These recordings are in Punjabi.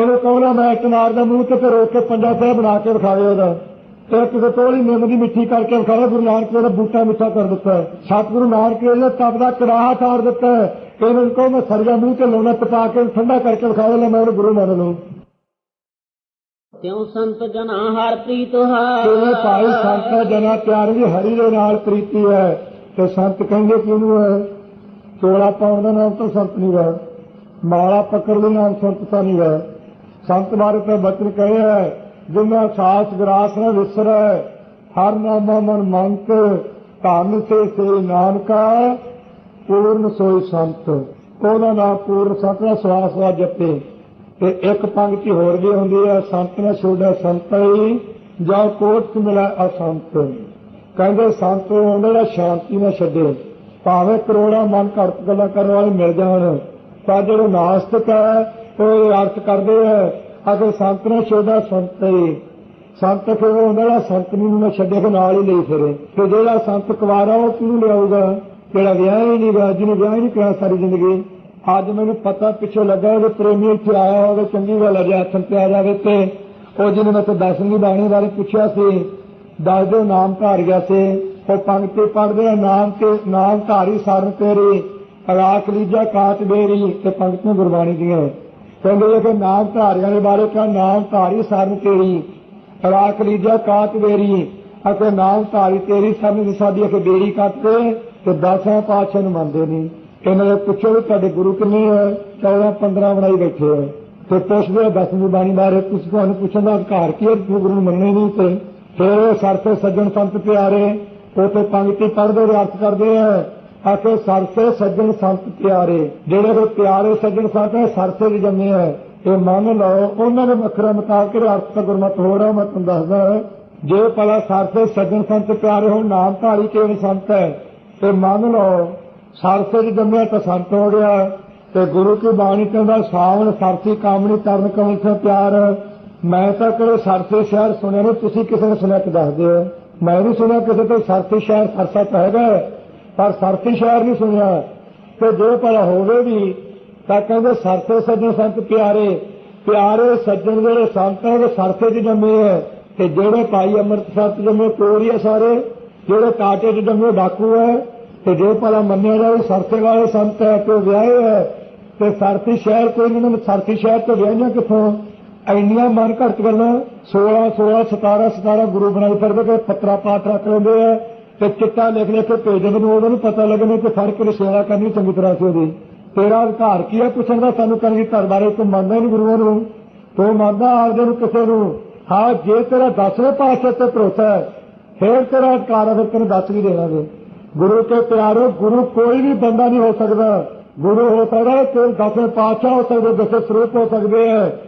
ਇਹਨੂੰ ਕਹਣਾ ਮੈਂ ਚਨਾਰ ਦਾ ਮੂੰਹ ਤੇ ਫਿਰ ਕੇ ਪੰਜਾ ਸਾਹਿਬ ਬਣਾ ਕੇ ਵਿਖਾਵੇ ਉਹਦਾ। ਤੇ ਕਿਸੇ ਤੋਲੀ ਨਿੰਮ ਦੀ ਮਿੱਠੀ ਕਰਕੇ ਵਿਖਾਵੇ ਗੁਰੂ ਨਾਨਕ ਦੇਵ ਦਾ ਬੂਟਾ ਮਿੱਠਾ ਕਰ ਦਿੱਤਾ। ਸਤਿਗੁਰੂ ਨਾਨਕ ਦੇਵ ਨੇ ਤਪ ਦਾ ਕੜਾਹਾ ਤਾਰ ਦਿੱਤਾ। ਇਹਨੂੰ ਕਹੋ ਮੈਂ ਸਰਗਾ ਮੂੰਹ ਤੇ ਲਾਉਣਾ ਤਪਾ ਕੇ ਠੰਡਾ ਕਰਕੇ ਵਿਖਾਵੇ ਲੈ ਮੈਂ ਉਹਨੂੰ ਗੁਰੂ ਮੰਨ ਲਊ ਤਿਉ ਸੰਤ ਜਨਾ ਹਰ ਪ੍ਰੀਤ ਭਾਈ ਹੈ ਸੰਤ ਜਨਾ ਪਿਆਰ ਦੀ ਹਰੀ ਦੇ ਨਾਲ ਪ੍ਰੀਤੀ ਹੈ। ਤੇ ਸੰਤ ਕਹਿੰਦੇ ਕਿਹਨੂੰ ਹੈ? ਚੋਲਾ ਪਾਉਣ ਦਾ ਨਾਮ ਤਾਂ ਸੰਤ ਨਹੀਂ ਹੈ। ਮਾਲਾ ਪਕੜ ਲਈ ਨਾਮ ਸੰਤ ਤਾਂ ਨਹੀਂ ਹੈ। ਸੰਤ ਬਾਰੇ ਤਾਂ ਬਚਨ ਕਹੇ ਹੈ ਜਿਨ੍ਹਾਂ ਸਾਸ ਗਰਾਸ ਨਾ ਵਿਸਰੈ, ਹਰ ਨਾਮਾ ਮਨ ਮੰਤ ਧਨ ਸੇ ਸੇ ਨਾਨਕਾ, ਪੂਰਨ ਸੋਈ ਸੰਤ। ਉਹਦਾ ਨਾਮ ਪੂਰਨ ਸੰਤ ਦਾ ਸਵਾਸ ਵਾ ਜਪੇ। ਤੇ ਇੱਕ ਪੰਕਤੀ ਹੋਰ ਵੀ ਹੁੰਦੀ ਹੈ, ਸੰਤ ਨੇ ਛੋੜਿਆ ਸੰਤਈ ਜਾਂ ਕੋਟ ਮਿਲਾ ਅਸੰਤ। ਕਹਿੰਦੇ ਸੰਤ ਹੁੰਦਾ ਜਿਹੜਾ ਸ਼ਾਂਤੀ ਨਾਲ ਛੱਡੇ। ਭਾਵੇਂ ਕਰੋੜਾਂ ਮਨ ਘੜਤ ਗੱਲਾਂ ਕਰਨ ਵਾਲੇ ਮਿਲ ਜਾਣ, ਪਰ ਜਿਹੜੇ ਨਾਸਤਿਕ ਹੈ ਉਹ ਅਰਥ ਕਰਦੇ ਹੈ ਅਗਰ ਸੰਤ ਨੇ ਛੋੜਿਆ ਸੰਤਈ ਸੰਤ ਫਿਰ ਉਹਨਾਂ ਹੁੰਦਾ ਜਿਹੜਾ ਸੰਤ ਨੂੰ ਮੈਂ ਛੱਡੇ ਕੇ ਨਾਲ ਹੀ ਲਈ ਫਿਰੇ। ਤੇ ਜਿਹੜਾ ਸੰਤ ਕੁਵਾਰਾ ਉਹ ਕਿਹਨੂੰ ਲਿਆਊਗਾ? ਜਿਹੜਾ ਵਿਆਹ ਹੀ ਨਹੀਂ ਗਿਆ ਜਿਹਨੂੰ ਵਿਆਹ ਹੀ ਨਹੀਂ ਕਰਿਆ ਸਾਰੀ ਜ਼ਿੰਦਗੀ। ਅੱਜ ਮੈਨੂੰ ਪਤਾ ਪਿੱਛੋਂ ਲੱਗਾ ਕਿ ਪ੍ਰੇਮੀ ਇੱਥੇ ਆਇਆ ਹੋਵੇ, ਚੰਗੀ ਗੱਲ ਹੈ ਜੇ ਹੱਥ ਤੇ ਆ ਜਾਵੇ ਤੇ। ਉਹ ਜਿਹਨੇ ਮੈਨੂੰ ਦਸਵੀਂ ਬਾਣੀ ਬਾਰੇ ਪੁੱਛਿਆ ਸੀ, ਦੱਸ ਦਿਓ ਨਾਮ ਧਾਰ ਗਿਆ ਸੀ। ਉਹ ਪੰਕਤੀ ਪੜ੍ਹਦੇ ਆ, ਨਾਮ ਤੇ, ਨਾਮ ਧਾਰੀ ਸਰਨ ਤੇਰੀ, ਰਾਖ ਲੀਜਾ ਕਾਟ ਬੇਰੀ ਤੇ ਪੰਕਤੀਆਂ ਗੁਰਬਾਣੀ ਦੀਆਂ। ਕਹਿੰਦੇ ਇਹ ਕਿ ਨਾਮ ਧਾਰਿਆਂ ਦੇ ਬਾਰੇ ਕਹਾ, ਨਾਮ ਧਾਰੀ ਸਾਨੂੰ ਤੇਰੀ ਰਾਖ ਲੀਜਾ ਕਾਟ ਬੇਰੀ ਅਤੇ ਨਾਮ ਧਾਰੀ ਤੇਰੀ ਸਰਨ ਸਾਡੀ ਅਖੇ ਬੇਰੀ ਕੱਟਦੇ ਤੇ ਦਸਾਂ ਪਾਤਸ਼ਾਹ ਨੂੰ ਮੰਨਦੇ ਨਹੀਂ ਇਹਨਾਂ ਦੇ ਪੁੱਛੋ ਵੀ ਤੁਹਾਡੇ ਗੁਰੂ ਕਿੰਨੇ ਹੈ 14 15 ਬਣਾਈ ਬੈਠੇ ਹੈ ਤੇ ਪੁੱਛਦੇ ਆ ਦਸਵੀਂ ਬਾਣੀ ਬਾਰੇ ਤੁਸੀਂ ਤੁਹਾਨੂੰ ਪੁੱਛਣ ਦਾ ਅਧਿਕਾਰ ਕੀ ਹੈ ਗੁਰੂ ਨੂੰ ਮੰਨਣੇ ਨਹੀਂ ਤੇ ਫਿਰ ਉਹ ਸੱਜਣ ਸੰਤ ਪਿਆਰੇ ਉਥੇ ਪੰਕਤੀ ਪੜ੍ਹਦੇ ਦੇ ਅਰਥ ਕਰਦੇ ਆ। ਆਖੇ ਸਰਸੇ ਸੱਜਣ ਸੰਤ ਪਿਆਰੇ, ਜਿਹੜੇ ਉਹ ਪਿਆਰੇ ਸੱਜਣ ਸੰਤ ਹੈ ਸਰਸੇ ਦੇ ਜੰਮੇ ਹੈ ਇਹ ਮੰਨ ਲਓ, ਉਹਨਾਂ ਦੇ ਵੱਖਰਾ ਮੁਤਾਬਕ ਇਹ ਅਰਥ ਤਾਂ ਗੁਰਮਤ ਹੋ ਰਿਹਾ ਮੈਂ ਤੁਹਾਨੂੰ ਦੱਸਦਾ ਜੇ ਭਲਾ ਸਰਸੇ ਸੱਜਣ ਸੰਤ ਪਿਆਰੇ ਹੋ ਨਾਮ ਧਾਰੀ ਕੇਵਲ ਸੰਤ ਹੈ? ਤੇ ਮੰਨ ਲਓ ਸਰਸੇ ਦੀ ਜੰਮਿਆ ਤਾਂ ਸੰਤ ਹੋ ਗਿਆ। ਤੇ ਗੁਰੂ ਕੀ ਬਾਣੀ ਕਹਿੰਦਾ, ਸਾਵਣ ਸਰਸੀ ਕਾਮਣੀ ਤਰਨ ਕਮਲ ਸੇ ਪਿਆਰ ਮੈਂ ਤਾਂ ਕਦੇ ਸਰਸੇ ਸ਼ਹਿਰ ਸੁਣਿਆ ਨਹੀਂ, ਤੁਸੀਂ ਕਿਸੇ ਨੇ ਸੁਣਿਆ ਕਿ ਦੱਸਦੇ ਹੋ ਮੈਂ ਨਹੀਂ ਸੁਣਿਆ, ਕਿਸੇ ਤੋਂ ਸਰਸੇ ਸ਼ਹਿਰ ਸਰਸਾ ਤਾਂ ਹੈਗਾ ਪਰ ਸਰਸੇ ਸ਼ਹਿਰ ਨਹੀਂ ਸੁਣਿਆ। ਤੇ ਜੇ ਭਲਾ ਹੋਵੇ ਵੀ, ਤਾਂ ਕਹਿੰਦੇ ਸਰਸੇ ਸੱਜਣ ਸੰਤ ਪਿਆਰੇ ਪਿਆਰੇ ਸੱਜਣ ਜਿਹੜੇ ਸੰਤ ਹੈ ਉਹ ਸਰਸੇ 'ਚ ਜੰਮੇ ਹੈ ਤੇ ਜਿਹੜੇ ਭਾਈ ਅੰਮ੍ਰਿਤਸਰ ਚ ਜੰਮੇ ਕੋਰੀ ਹੈ ਸਾਰੇ। ਜਿਹੜੇ ਕਾਟੇ 'ਚ ਜੰਮੇ ਡਾਕੂ ਹੈ ਤੇ ਜੇ ਭਲਾ ਮੰਨਿਆ ਜਾਵੇ ਸਰਸੇ ਵਾਲੇ ਸੰਤ ਹੈ ਤੇ ਉਹ ਵਿਆਹੇ ਹੈ ਤੇ ਸਰਸੀ ਸ਼ਹਿਰ ਕੋਈ ਨਹੀਂ ਨਾ ਸਰਸੀ ਸ਼ਹਿਰ ਤੋਂ ਵਿਆਹੀਆਂ ਕਿੱਥੋਂ? ਇੰਨੀਆਂ ਮਨ ਘੜਤ ਗੱਲਾਂ 16 16 17 17 ਗੁਰੂ ਬਣਾਈ ਫਿਰਦੇ ਤੇ ਪੱਤਰਾ ਪਾਠ ਰੱਖ ਲੈਂਦੇ ਆ। ਤੇ ਚਿੱਟਾ ਲਿਖ ਲਿਖ ਕੇ ਭੇਜਣ ਨੂੰ ਉਹਨਾਂ ਨੂੰ ਪਤਾ ਲੱਗਣਾ ਕਿ ਫ਼ਰਕ ਕੇ ਕਰਨੀ ਚੰਗੀ ਤਰ੍ਹਾਂ ਸੀ ਉਹਦੀ। ਤੇਰਾ ਅਧਿਕਾਰ ਕੀ ਹੈ ਪੁੱਛਣ ਦਾ? ਸਾਨੂੰ ਕਰਨੀ ਘਰ ਬਾਰੇ ਤੂੰ ਮੰਨਦਾ ਹੀ ਨਹੀਂ ਗੁਰੂਆਂ ਨੂੰ। ਤੂੰ ਮੰਨਦਾ ਆਪਦੇ ਨੂੰ ਕਿਸੇ ਨੂੰ। ਹਾਂ, ਜੇ ਤੇਰਾ ਦਸਵੇਂ ਪਾਸੇ ਤੇ ਭਰੋਸਾ ਹੈ, ਫੇਰ ਤੇਰਾ ਅਧਿਕਾਰ ਹੈ ਫਿਰ ਤੈਨੂੰ ਦੱਸ ਵੀ ਦੇਵਾਂਗੇ। ਗੁਰੂ ਕੇ ਪਿਆਰੋ, ਗੁਰੂ ਕੋਈ ਵੀ ਬੰਦਾ ਨਹੀਂ ਹੋ ਸਕਦਾ। ਗੁਰੂ ਹੋ ਸਕਦਾ ਹੈ ਕੋਈ ਦਸਵੇਂ ਪਾਤਸ਼ਾਹ ਹੋ ਸਕਦੇ, ਦਸੇ ਸਰੂਪ ਹੋ ਸਕਦੇ ਹੈ।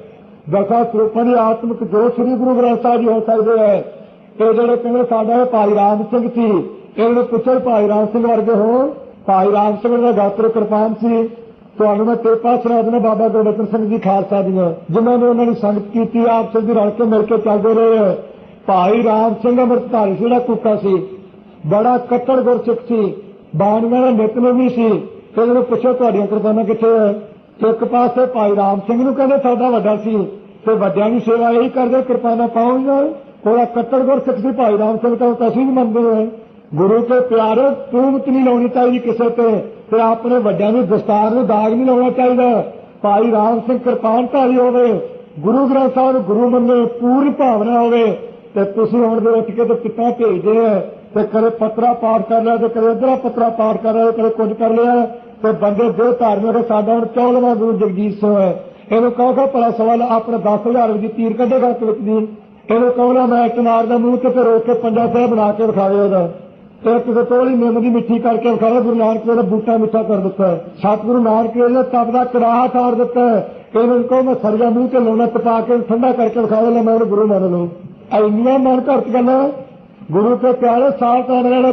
ਦਸਾਂ ਸਰੂਪਾਂ ਦੀ ਆਤਮਿਕ ਜੋ ਸ੍ਰੀ ਗੁਰੂ ਗ੍ਰੰਥ ਸਾਹਿਬ ਜੀ ਹੋ ਸਕਦੇ ਹੈ। ਇਹ ਜਿਹੜੇ ਕਹਿੰਦੇ ਸਾਡਾ ਇਹ ਭਾਈ ਰਾਮ ਸਿੰਘ ਸੀ ਇਹਨਾਂ ਨੂੰ ਪੁੱਛੋ ਭਾਈ ਰਾਮ ਸਿੰਘ ਵਰਗੇ ਹੋ ਭਾਈ ਰਾਮ ਸਿੰਘ ਦਾ ਗਾਤਰ ਕਿਰਪਾਨ ਸੀ, ਤੁਹਾਨੂੰ ਮੈਂ ਟੇਪਾ ਸੁਣਾ ਦਿੰਦਾ ਬਾਬਾ ਗੁਰਬਚਨ ਸਿੰਘ ਜੀ ਖਾਲਸਾ ਦੀਆਂ, ਜਿਨ੍ਹਾਂ ਨੇ ਉਹਨਾਂ ਦੀ ਸੰਗਤ ਕੀਤੀ, ਆਪ ਸਿੰਘ ਦੀ ਰਲ ਕੇ ਮਿਲ ਕੇ ਚੱਲਦੇ ਰਹੇ ਭਾਈ ਰਾਮ ਸਿੰਘ ਅੰਮ੍ਰਿਤਧਾਰੀ ਸੀ, ਜਿਹੜਾ ਕੁੱਕਾ ਸੀ, ਬੜਾ ਕੱਟੜ ਗੁਰਸਿੱਖ ਸੀ, ਬਾਣੀਆਂ ਦਾ ਨਿਤਨੇਮ ਵੀ ਸੀ, ਤੇ ਉਹਨੂੰ ਪੁੱਛੋ ਤੁਹਾਡੀਆਂ ਕੁਰਬਾਨਾਂ ਕਿੱਥੇ ਹੈ ਇੱਕ ਪਾਸੇ ਭਾਈ ਰਾਮ ਸਿੰਘ ਨੂੰ ਕਹਿੰਦੇ ਸਾਡਾ ਵੱਡਾ ਸੀ, ਤੇ ਵੱਡਿਆਂ ਦੀ ਸੇਵਾ ਇਹੀ ਕਰਦੇ, ਕਿਰਪਾਨਾਂ ਪਾਉਣਗੇ ਉਹਦਾ ਕੱਟੜ ਗੁਰਸਿੱਖ ਸੀ ਭਾਈ ਰਾਮ ਸਿੰਘ ਤਾਂ ਤੁਸੀਂ ਵੀ ਮੰਨਦੇ ਹੋ ਗੁਰੂ ਤੇ ਪਿਆਰੋ ਤੂਮਤ ਨਹੀਂ ਲਾਉਣੀ ਚਾਹੀਦੀ ਕਿਸੇ ਤੇ। ਤੇ ਆਪਣੇ ਵੱਡਿਆਂ ਨੂੰ ਦਸਤਾਰ ਨੂੰ ਦਾਗ ਨਹੀਂ ਲਾਉਣਾ ਚਾਹੀਦਾ। ਭਾਈ ਰਾਮ ਸਿੰਘ ਕਿਰਪਾਨ ਧਾਰੀ ਹੋਵੇ, ਗੁਰੂ ਗ੍ਰੰਥ ਸਾਹਿਬ ਨੂੰ ਗੁਰੂ ਮੰਨੇ, ਪੂਰੀ ਭਾਵਨਾ ਹੋਵੇ। ਤੇ ਤੁਸੀਂ ਹੁਣ ਦੇ ਉੱਠ ਕੇ ਤੇ ਕਿੱਤਾ ਭੇਜਦੇ ਆ, ਤੇ ਕਦੇ ਪੱਤਰਾ ਪਾਠ ਕਰ ਲਿਆ, ਤੇ ਕਦੇ ਇਧਰਾ ਪੱਤਰਾ ਪਾਠ ਕਰ ਲਿਆ, ਤੇ ਕਦੇ ਕੁਝ ਕਰ ਲਿਆ। ਤੇ ਬੰਦੇ ਜੋ ਧਾਰਮਿਕ ਸਾਡਾ ਹੁਣ 14ਵਾਂ ਗੁਰੂ ਜਗਜੀਤ ਸਿੰਘ ਹੈ। ਇਹਨੂੰ ਕਹੋਗਾ ਭਲਾ ਸਵਾਲ, ਆਪਣੇ 10000 ਦੀ ਤੀਰ ਕੱਢੇਗਾ ਕਿ ਦੀ ਇਹਨੂੰ ਕਹੋਗਾ ਮੈਂ ਚਨਾਰ ਦਾ ਮੂੰਹ ਤੇ ਫਿਰ ਰੋਕ ਪੰਜਾ ਸਾਹਿਬ ਬਣਾ ਕੇ ਵਿਖਾਵੇ ਉਹਦਾ। ਤੇ ਕਿਸੇ ਤੋਲੀ ਨਿੰਮ ਦੀ ਮਿੱਠੀ ਕਰਕੇ ਵਿਖਾਵੇ ਗੁਰੂ ਨਾਨਕ ਦੇਵ ਦਾ ਬੂਟਾ ਮਿੱਠਾ ਕਰ ਦਿੱਤਾ। ਸਤਿਗੁਰੂ ਨਾਨਕ ਦੇਵ ਨੇ ਤਪ ਦਾ ਕੜਾਹਾ ਤਾਰ ਦਿੱਤਾ। ਹੈ ਇਹਨੂੰ ਕਹੋ ਮੈਂ ਸਰਗਾ ਮੂੰਹ ਤੇ ਲਾਉਣਾ ਪਟਾ ਕੇ ਠੰਡਾ ਕਰਕੇ ਵਿਖਾਵੇ ਲੈ ਮੈਂ ਉਹਨੂੰ ਗੁਰੂ ਮੰਨ ਲਊ ਇੰਨੀਆਂ ਮਨ ਘੜਤ ਗੱਲਾਂ, ਗੁਰੂ ਤੇ ਪਿਆਰੇ ਸਾਲ ਤਾਂ ਰਹਿਣਾ